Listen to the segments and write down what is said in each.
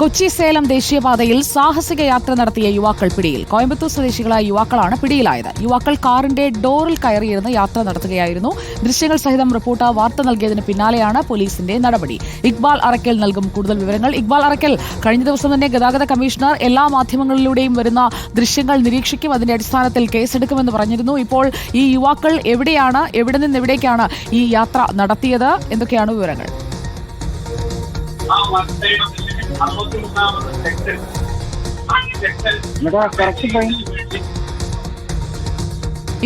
കൊച്ചി സേലം ദേശീയപാതയിൽ സാഹസിക യാത്ര നടത്തിയ യുവാക്കൾ പിടിയിൽ. കോയമ്പത്തൂർ സ്വദേശികളായ യുവാക്കളാണ് പിടിയിലായത്. യുവാക്കൾ കാറിന്റെ ഡോറിൽ കയറിയിരുന്ന് യാത്ര നടത്തുകയായിരുന്നു. ദൃശ്യങ്ങൾ സഹിതം റിപ്പോർട്ട് വാർത്ത നൽകിയതിന് പിന്നാലെയാണ് പോലീസിന്റെ നടപടി. ഇക്ബാൽ അറക്കൽ നൽകും കൂടുതൽ വിവരങ്ങൾ. ഇക്ബാൽ അറക്കൽ കഴിഞ്ഞ ദിവസം തന്നെ ഗതാഗത കമ്മീഷണർ എല്ലാ മാധ്യമങ്ങളിലൂടെയും വരുന്ന ദൃശ്യങ്ങൾ നിരീക്ഷിക്കും. അതിന്റെ അടിസ്ഥാനത്തിൽ കേസെടുക്കുമെന്ന് പറഞ്ഞിരുന്നു. ഇപ്പോൾ ഈ യുവാക്കൾ എവിടെയാണ് എവിടെ നിന്ന് എവിടേക്കാണ് ഈ യാത്ര നടത്തിയത്? എന്തൊക്കെയാണ് വിവരങ്ങൾ?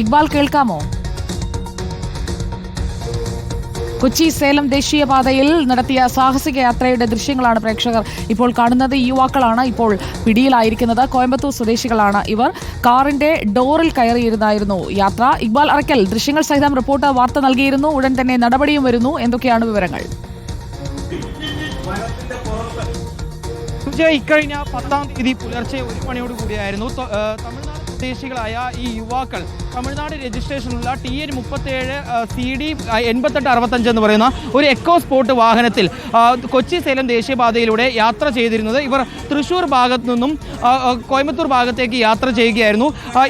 ഇക്ബാൽ കേൾക്കാമോ കൊച്ചി സേലം ദേശീയപാതയിൽ നടത്തിയ സാഹസിക യാത്രയുടെ ദൃശ്യങ്ങളാണ് പ്രേക്ഷകർ ഇപ്പോൾ കാണുന്നത്. യുവാക്കളാണ് ഇപ്പോൾ പിടിയിലായിരിക്കുന്നത്. കോയമ്പത്തൂർ സ്വദേശികളാണ് ഇവർ. കാറിന്റെ ഡോറിൽ കയറിയിരുന്നായിരുന്നു യാത്ര. ഇക്ബാൽ അറക്കൽ ദൃശ്യങ്ങൾ സഹിതം റിപ്പോർട്ട് വാർത്ത നൽകിയിരുന്നു. ഉടൻ തന്നെ നടപടിയും വരുന്നു. എന്തൊക്കെയാണ് വിവരങ്ങൾ? സുജയ് ഇക്കഴിഞ്ഞ പത്താം തീയതി പുലർച്ചെ ഒരു മണിയോട് കൂടിയായിരുന്നു. തമിഴ്നാട് സ്വദേശികളായ ഈ യുവാക്കൾ തമിഴ്നാട് രജിസ്ട്രേഷനുള്ള ടി എൻ മുപ്പത്തേഴ് സി ഡി എൺപത്തെട്ട് അറുപത്തഞ്ച് എന്ന് പറയുന്ന ഒരു എക്കോ സ്പോർട്ട് വാഹനത്തിൽ കൊച്ചി സേലം ദേശീയപാതയിലൂടെ യാത്ര ചെയ്തിരുന്നത്. ഇവർ തൃശ്ശൂർ ഭാഗത്തു നിന്നും കോയമ്പത്തൂർ ഭാഗത്തേക്ക് യാത്ര ചെയ്യുകയായിരുന്നു.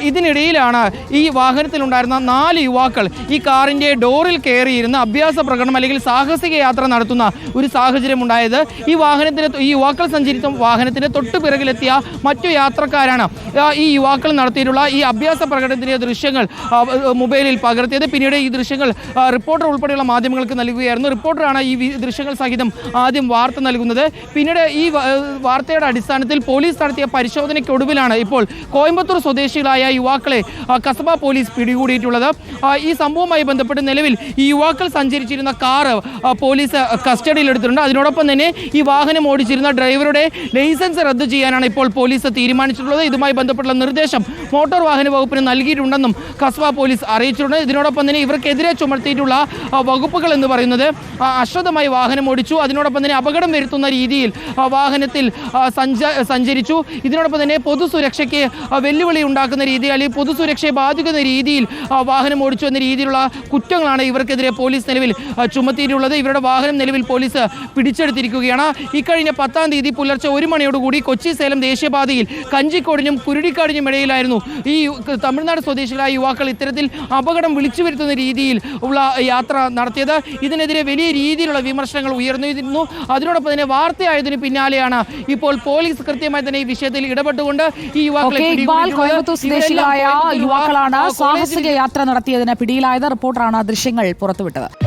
ഇതിനിടയിലാണ് ഈ വാഹനത്തിലുണ്ടായിരുന്ന നാല് യുവാക്കൾ ഈ കാറിന്റെ ഡോറിൽ കയറിയിരുന്ന് അഭ്യാസ പ്രകടനം അല്ലെങ്കിൽ സാഹസിക യാത്ര നടത്തുന്ന ഒരു സാഹചര്യം ഉണ്ടായത്. ഈ വാഹനത്തിന് ഈ യുവാക്കൾ സഞ്ചരിച്ച വാഹനത്തിന് തൊട്ടു പിറകിലെത്തിയ മറ്റു യാത്രക്കാരാണ് ഈ യുവാക്കൾ നടത്തിയിട്ടുള്ള ഈ അഭ്യാസ പ്രകടനത്തിന്റെ ദൃശ്യങ്ങൾ മൊബൈലിൽ പകർത്തിയത്. പിന്നീട് ഈ ദൃശ്യങ്ങൾ റിപ്പോർട്ടർ ഉൾപ്പെടെയുള്ള മാധ്യമങ്ങൾക്ക് നൽകുകയായിരുന്നു. റിപ്പോർട്ടറാണ് ഈ ദൃശ്യങ്ങൾ സഹിതം ആദ്യം വാർത്ത നൽകുന്നത്. പിന്നീട് ഈ വാർത്തയുടെ അടിസ്ഥാനത്തിൽ പോലീസ് നടത്തിയ പരിശോധനയ്ക്കൊടുവിലാണ് ഇപ്പോൾ കോയമ്പത്തൂർ സ്വദേശികളായ യുവാക്കളെ കസബ പോലീസ് പിടികൂടിയിട്ടുള്ളത്. ഈ സംഭവവുമായി ബന്ധപ്പെട്ട് നിലവിൽ ഈ യുവാക്കൾ സഞ്ചരിച്ചിരുന്ന കാറ് പോലീസ് കസ്റ്റഡിയിലെടുത്തിട്ടുണ്ട്. അതിനോടൊപ്പം തന്നെ ഈ വാഹനം ഓടിച്ചിരുന്ന ഡ്രൈവറുടെ ലൈസൻസ് റദ്ദു ചെയ്യാനാണ് ഇപ്പോൾ പോലീസ് തീരുമാനിച്ചിട്ടുള്ളത്. ഇതുമായി ബന്ധപ്പെട്ടുള്ള നിർദ്ദേശം മോട്ടോർ വാഹന വകുപ്പിന് നൽകിയിട്ടുണ്ടെന്നും കസ്ബ പോലീസ് അറിയിച്ചിട്ടുണ്ട്. ഇതിനോടൊപ്പം തന്നെ ഇവർക്കെതിരെ ചുമത്തിയിട്ടുള്ള വകുപ്പുകൾ എന്ന് പറയുന്നത് അശ്രദ്ധമായി വാഹനം ഓടിച്ചു. അതിനോടൊപ്പം തന്നെ അപകടം വരുത്തുന്ന രീതിയിൽ വാഹനത്തിൽ സഞ്ച സഞ്ചരിച്ചു. ഇതിനോടൊപ്പം തന്നെ പൊതുസുരക്ഷയ്ക്ക് വെല്ലുവിളി ഉണ്ടാക്കുന്ന രീതിയിൽ അല്ലെങ്കിൽ പൊതുസുരക്ഷയെ ബാധിക്കുന്ന രീതിയിൽ വാഹനം ഓടിച്ചു എന്ന രീതിയിലുള്ള കുറ്റങ്ങളാണ് ഇവർക്കെതിരെ പോലീസ് നിലവിൽ ചുമത്തിയിട്ടുള്ളത്. ഇവരുടെ വാഹനം നിലവിൽ പോലീസ് പിടിച്ചെടുത്തിരിക്കുകയാണ്. ഇക്കഴിഞ്ഞ പത്താം തീയതി പുലർച്ചെ ഒരു മണിയോടുകൂടി കൊച്ചി സേലം ദേശീയപാതയിൽ കഞ്ചിക്കോടിനും കുരുടിക്കാടിനും ഇടയിലായിരുന്നു ഈ തമിഴ്നാട് സ്വദേശികളായ യുവാക്കൾ ഇത്തരത്തിൽ അപകടം വിളിച്ചു വരുത്തുന്ന രീതിയിൽ ഉള്ള യാത്ര നടത്തിയത്. ഇതിനെതിരെ വലിയ രീതിയിലുള്ള വിമർശനങ്ങൾ ഉയർന്നിരുന്നു. അതിനോടൊപ്പം തന്നെ വാർത്തയായതിന് പിന്നാലെയാണ് ഇപ്പോൾ പോലീസ് കൃത്യമായി തന്നെ ഈ വിഷയത്തിൽ ഇടപെട്ടുകൊണ്ട് ഈ യുവാക്കളെ യുവാക്കളാണ് സാഹസിക യാത്ര നടത്തിയതിന് പിടിയിലായത്. റിപ്പോർട്ടറാണ് ദൃശ്യങ്ങൾ പുറത്തുവിട്ടത്.